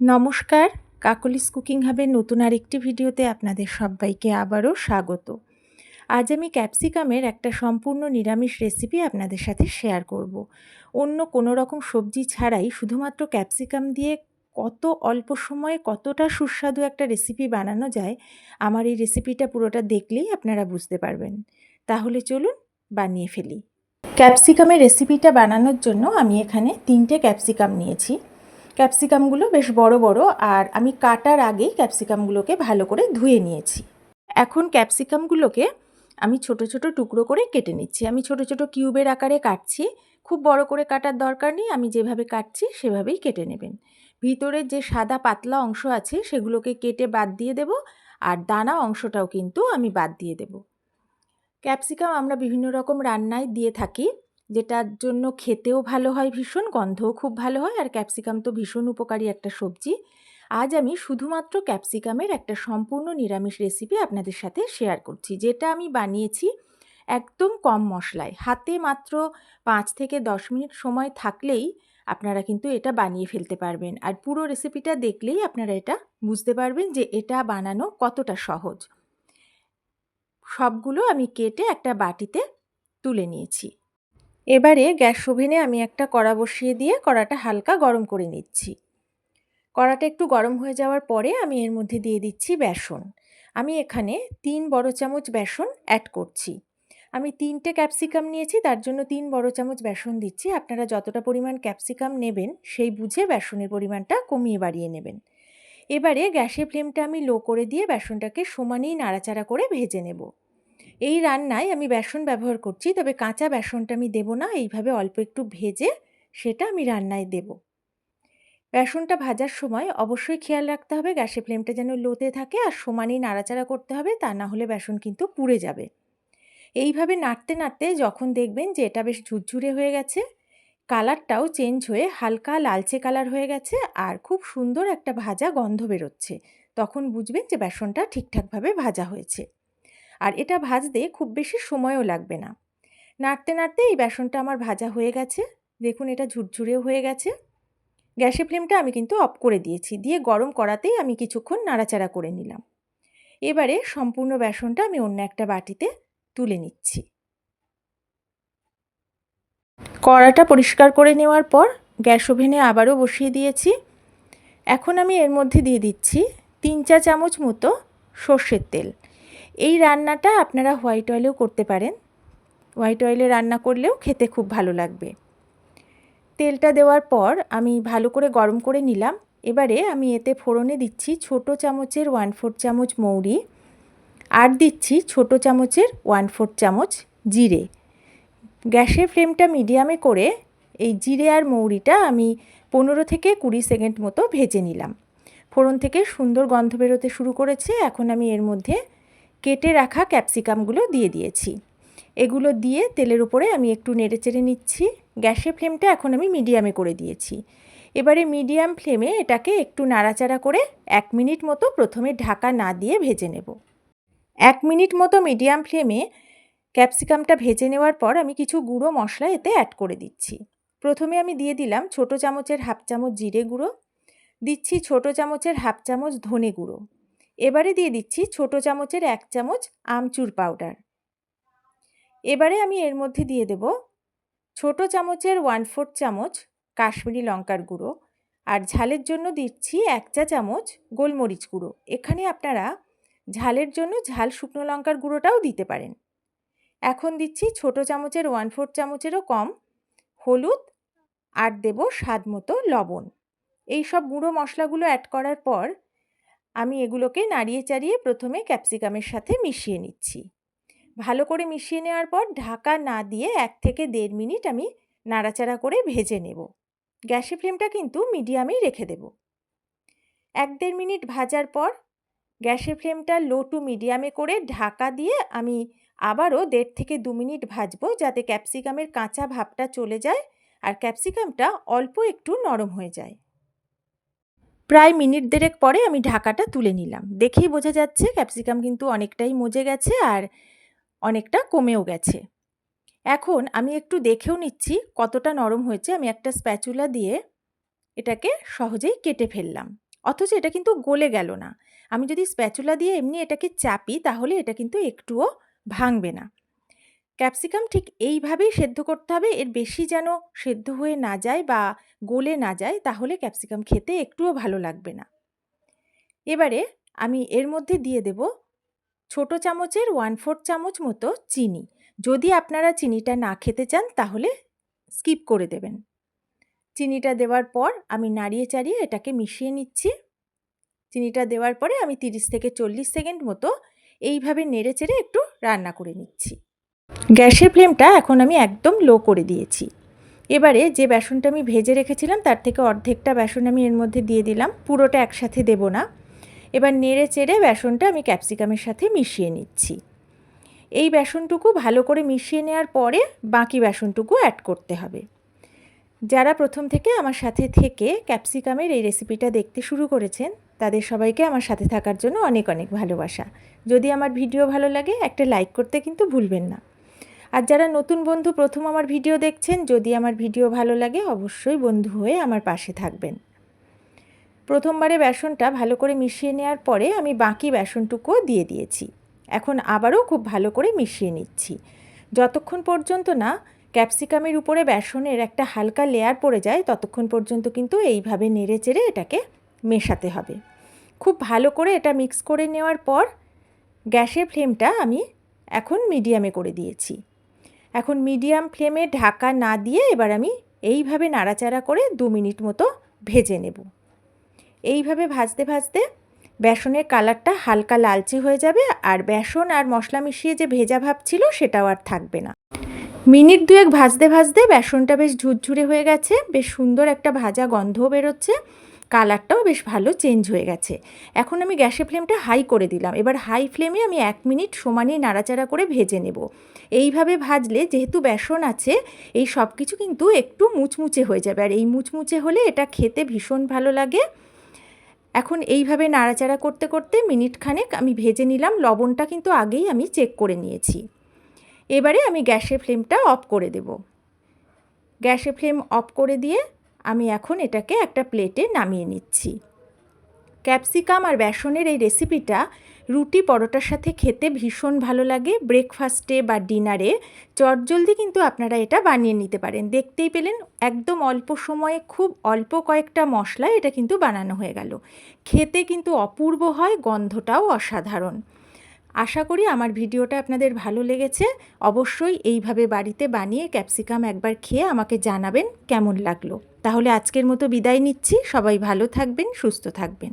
নমস্কার, কাকলিস কুকিং হাবের নতুন আরেকটি ভিডিওতে আপনাদের সবাইকে আবারও স্বাগত। আজ আমি ক্যাপসিকামের একটা সম্পূর্ণ নিরামিষ রেসিপি আপনাদের সাথে শেয়ার করব। অন্য কোনো রকম সবজি ছাড়াই শুধুমাত্র ক্যাপসিকাম দিয়ে কত অল্প সময়ে কতটা সুস্বাদু একটা রেসিপি বানানো যায়, আমার এই রেসিপিটা পুরোটা দেখলেই আপনারা বুঝতে পারবেন। তাহলে চলুন বানিয়ে ফেলি। ক্যাপসিকামের রেসিপিটা বানানোর জন্য আমি এখানে তিনটে ক্যাপসিকাম নিয়েছি। ক্যাপসিকামগুলো বেশ বড় বড় আর আমি কাটার আগেই ক্যাপসিকামগুলোকে ভালো করে ধুয়ে নিয়েছি। এখন ক্যাপসিকামগুলোকে আমি ছোট ছোট টুকরো করে কেটে নিচ্ছি। আমি ছোট ছোট কিউবের আকারে কাটছি। খুব বড় করে কাটার দরকার নেই, আমি যেভাবে কাটছি সেভাবেই কেটে নেবেন। ভিতরের যে সাদা পাতলা অংশ আছে সেগুলোকে কেটে বাদ দিয়ে দেব আর দানা অংশটাও কিন্তু আমি বাদ দিয়ে দেব। ক্যাপসিকাম আমরা বিভিন্ন রকম রান্নায় দিয়ে থাকি। যেটার জন্য খেতেও ভালো হয় ভীষণ, গন্ধও খুব ভালো হয়, আর ক্যাপসিকাম তো ভীষণ উপকারী একটা সবজি। আজ আমি শুধুমাত্র ক্যাপসিকামের একটা সম্পূর্ণ নিরামিষ রেসিপি আপনাদের সাথে শেয়ার করছি, যেটা আমি বানিয়েছি একদম কম মশলায়। হাতে মাত্র পাঁচ থেকে দশ মিনিট সময় থাকলেই আপনারা কিন্তু এটা বানিয়ে ফেলতে পারবেন। আর পুরো রেসিপিটা দেখলেই আপনারা এটা বুঝতে পারবেন যে এটা বানানো কতটা সহজ। সবগুলো আমি কেটে একটা বাটিতে তুলে নিয়েছি। এবারে গ্যাস ওভেনে আমি একটা কড়া বসিয়ে দিয়ে কড়াটা হালকা গরম করে নিচ্ছি। কড়াটা একটু গরম হয়ে যাওয়ার পরে আমি এর মধ্যে দিয়ে দিচ্ছি বেসন। আমি এখানে তিন বড় চামচ বেসন অ্যাড করছি। আমি তিনটে ক্যাপসিকাম নিয়েছি, তার জন্য তিন বড় চামচ বেসন দিচ্ছি। আপনারা যতটা পরিমাণ ক্যাপসিকাম নেবেন, সেই বুঝে বেসনের পরিমাণটা কমিয়ে বাড়িয়ে নেবেন। এবারে গ্যাসের ফ্লেমটা আমি লো করে দিয়ে বেসনটাকে সমানেই নাড়াচাড়া করে ভেজে নেব। এই রান্নায় আমি বেসন ব্যবহার করছি, তবে কাঁচা বেসনটা আমি দেবো না, এইভাবে অল্প একটু ভেজে সেটা আমি রান্নায় দেব। বেসনটা ভাজার সময় অবশ্যই খেয়াল রাখতে হবে, গ্যাসের ফ্লেমটা যেন লোতে থাকে আর সমানেই নাড়াচাড়া করতে হবে, তা না হলে বেসন কিন্তু পুড়ে যাবে। এইভাবে নাড়তে নাড়তে যখন দেখবেন যে এটা বেশ ঝুরঝুরে হয়ে গেছে, কালারটাও চেঞ্জ হয়ে হালকা লালচে কালার হয়ে গেছে আর খুব সুন্দর একটা ভাজা গন্ধ বেরোচ্ছে, তখন বুঝবেন যে বেসনটা ঠিকঠাকভাবে ভাজা হয়েছে। আর এটা ভাজতে খুব বেশি সময়ও লাগবে না। নাড়তে নাড়তে এই বেসনটা আমার ভাজা হয়ে গেছে। দেখুন এটা ঝুরঝুরেও হয়ে গেছে। গ্যাসের ফ্লেমটা আমি কিন্তু অফ করে দিয়েছি। দিয়ে গরম করাতেই আমি কিছুক্ষণ নাড়াচাড়া করে নিলাম। এবারে সম্পূর্ণ বেসনটা আমি অন্য একটা বাটিতে তুলে নিচ্ছি। কড়াটা পরিষ্কার করে নেওয়ার পর গ্যাস ওভেনে আবারও বসিয়ে দিয়েছি। এখন আমি এর মধ্যে দিয়ে দিচ্ছি তিন চা চামচ মতো সর্ষের তেল। এই রান্নাটা আপনারা হোয়াইট অয়েলেও করতে পারেন। হোয়াইট অয়েলে রান্না করলেও খেতে খুব ভালো লাগবে। তেলটা দেওয়ার পর আমি ভালো করে গরম করে নিলাম। এবারে আমি এতে ফোড়নে দিচ্ছি ছোট চামচের ওয়ান ফোর চামচ মৌরি আর দিচ্ছি ছোট চামচের ওয়ান ফোর চামচ জিরে। গ্যাসের ফ্লেমটা মিডিয়ামে করে এই জিরে আর মৌরিটা আমি পনেরো থেকে কুড়ি সেকেন্ড মতো ভেজে নিলাম। ফোড়ন থেকে সুন্দর গন্ধ বেরোতে শুরু করেছে। এখন আমি এর মধ্যে কেটে রাখা ক্যাপসিকামগুলো দিয়ে দিয়েছি। এগুলো দিয়ে তেলের উপরে আমি একটু নেড়ে চেড়ে নিচ্ছি। গ্যাসের ফ্লেমটা এখন আমি মিডিয়ামে করে দিয়েছি। এবারে মিডিয়াম ফ্লেমে এটাকে একটু নাড়াচাড়া করে এক মিনিট মতো প্রথমে ঢাকা না দিয়ে ভেজে নেব। এক মিনিট মতো মিডিয়াম ফ্লেমে ক্যাপসিকামটা ভেজে নেওয়ার পর আমি কিছু গুঁড়ো মশলা এতে অ্যাড করে দিচ্ছি। প্রথমে আমি দিয়ে দিলাম ছোটো চামচের হাফ চামচ জিরে গুঁড়ো। দিচ্ছি ছোট চামচের হাফ চামচ ধনে গুঁড়ো। এবারে দিয়ে দিচ্ছি ছোট চামচের এক চামচ আমচুর পাউডার। এবারে আমি এর মধ্যে দিয়ে দেব ছোট চামচের ওয়ান ফোর্থ চামচ কাশ্মীরি লঙ্কার গুঁড়ো আর ঝালের জন্য দিচ্ছি এক চা চামচ গোলমরিচ গুঁড়ো। এখানে আপনারা ঝালের জন্য ঝাল শুকনো লঙ্কার গুঁড়োটাও দিতে পারেন। এখন দিচ্ছি ছোট চামচের ওয়ান ফোর্থ চামচেরও কম হলুদ আর দেব স্বাদ মতো লবণ। এই সব গুঁড়ো মশলাগুলো অ্যাড করার পর আমি এগুলোকে নাড়িয়ে চাড়িয়ে প্রথমে ক্যাপসিকামের সাথে মিশিয়ে নিচ্ছি। ভালো করে মিশিয়ে নেওয়ার পর ঢাকা না দিয়ে এক থেকে দেড় মিনিট আমি নাড়াচাড়া করে ভেজে নেব। গ্যাসে ফ্লেমটা কিন্তু মিডিয়ামেই রেখে দেব। এক দেড় মিনিট ভাজার পর গ্যাসের ফ্লেমটা লো টু মিডিয়ামে করে ঢাকা দিয়ে আমি আবারও দেড় থেকে দু মিনিট ভাজবো যাতে ক্যাপসিকামের কাঁচা ভাবটা চলে যায় আর ক্যাপসিকামটা অল্প একটু নরম হয়ে যায়। প্রায় মিনিট দেড়েক পরে আমি ঢাকাটা তুলে নিলাম। দেখেই বোঝা যাচ্ছে ক্যাপসিকাম কিন্তু অনেকটাই মজে গেছে আর অনেকটা কমেও গেছে। এখন আমি একটু দেখেও নিচ্ছি কতটা নরম হয়েছে। আমি একটা স্প্যাচুলা দিয়ে এটাকে সহজেই কেটে ফেললাম। অথচ এটা কিন্তু গলে গেল না। আমি যদি স্প্যাচুলা দিয়ে এমনি এটাকে চাপি তাহলে এটা কিন্তু একটুও ভাঙবে না। ক্যাপসিকাম ঠিক এইভাবেই সেদ্ধ করতে হবে। এর বেশি যেন সেদ্ধ হয়ে না যায় বা গলে না যায়, তাহলে ক্যাপসিকাম খেতে একটুও ভালো লাগবে না। এবারে আমি এর মধ্যে দিয়ে দেব ছোট চামচের ওয়ান ফোর্থ চামচ মতো চিনি। যদি আপনারা চিনিটা না খেতে চান, তাহলে স্কিপ করে দেবেন। চিনিটা দেওয়ার পর আমি নাড়িয়ে চাড়িয়ে এটাকে মিশিয়ে নিচ্ছি। চিনিটা দেওয়ার পরে আমি তিরিশ থেকে চল্লিশ সেকেন্ড মতো এইভাবে নেড়ে চেড়ে একটু রান্না করে নিচ্ছি। গ্যাসের ফ্লেমটা এখন আমি একদম লো করে দিয়েছি। এবারে যে বেসনটা আমি ভেজে রেখেছিলাম, তার থেকে অর্ধেকটা বেসন আমি এর মধ্যে দিয়ে দিলাম, পুরোটা একসাথে দেব না। এবার নেড়ে চেড়ে বেসনটা আমি ক্যাপসিকামের সাথে মিশিয়ে নিচ্ছি। এই বেসনটুকু ভালো করে মিশিয়ে নেওয়ার পরে বাকি বেসনটুকু অ্যাড করতে হবে। যারা প্রথম থেকে আমার সাথে থেকে ক্যাপসিকামের এই রেসিপিটা দেখতে শুরু করেছেন, তাদের সবাইকে আমার সাথে থাকার জন্য অনেক অনেক ভালোবাসা। যদি আমার ভিডিও ভালো লাগে, একটা লাইক করতে কিন্তু ভুলবেন না। আর যারা নতুন বন্ধু প্রথম আমার ভিডিও দেখছেন, যদি আমার ভিডিও ভালো লাগে, অবশ্যই বন্ধু হয়ে আমার পাশে থাকবেন। প্রথমবারে বেসনটা ভালো করে মিশিয়ে নেওয়ার পরে আমি বাকি বেসনটুকুও দিয়ে দিয়েছি। এখন আবারও খুব ভালো করে মিশিয়ে নিচ্ছি। যতক্ষণ পর্যন্ত না ক্যাপসিকামের উপরে বেসনের একটা হালকা লেয়ার পড়ে যায়, ততক্ষণ পর্যন্ত কিন্তু এইভাবে নেড়ে চেড়ে এটাকে মেশাতে হবে। খুব ভালো করে এটা মিক্স করে নেওয়ার পর গ্যাসের ফ্লেমটা আমি এখন মিডিয়ামে করে দিয়েছি। এখন মিডিয়াম ফ্লেমে ঢাকা না দিয়ে এবার আমি এইভাবে নাড়াচাড়া করে দু মিনিট মতো ভেজে নেব। এইভাবে ভাজতে ভাজতে বেসনের কালারটা হালকা লালচে হয়ে যাবে আর বেসন আর মশলা মিশিয়ে যে ভেজা ভাব ছিল সেটাও আর থাকবে না। মিনিট দুয়েক ভাজতে ভাজতে বেসনটা বেশ ঝুরঝুরে হয়ে গেছে, বেশ সুন্দর একটা ভাজা গন্ধও বেরোচ্ছে। কালারটাও বেশ ভালো চেঞ্জ হয়ে গেছে। এখন আমি গ্যাসের ফ্লেমটা হাই করে দিলাম। এবার হাই ফ্লেমে আমি এক মিনিট সমানে নাড়াচাড়া করে ভেজে নেব। এইভাবে ভাজলে যেহেতু বেসন আছে, এই সব কিছু কিন্তু একটু মুচমুচে হয়ে যাবে। আর এই মুচমুচে হলে এটা খেতে ভীষণ ভালো লাগে। এখন এইভাবে নাড়াচাড়া করতে করতে মিনিট খানেক আমি ভেজে নিলাম। লবণটা কিন্তু আগেই আমি চেক করে নিয়েছি। এবারে আমি গ্যাসের ফ্লেমটা অফ করে দেব। গ্যাসের ফ্লেম অফ করে দিয়ে আমি এখন এটাকে একটা প্লেটে নামিয়ে নিচ্ছি। ক্যাপসিকাম আর বেসনের এই রেসিপিটা রুটি পরোটার সাথে খেতে ভীষণ ভালো লাগে। ব্রেকফাস্টে বা ডিনারে চটজলদি কিন্তু আপনারা এটা বানিয়ে নিতে পারেন। দেখতেই পেলেন একদম অল্প সময়ে খুব অল্প কয়েকটা মশলা এটা কিন্তু বানানো হয়ে গেল। খেতে কিন্তু অপূর্ব হয়, গন্ধটাও অসাধারণ। আশা করি আমার ভিডিওটা আপনাদের ভালো লেগেছে। অবশ্যই এইভাবে বাড়িতে বানিয়ে ক্যাপসিকাম একবার খেয়ে আমাকে জানাবেন কেমন লাগল। তাহলে আজকের মতো বিদায় নিচ্ছি। সবাই ভালো থাকবেন, সুস্থ থাকবেন।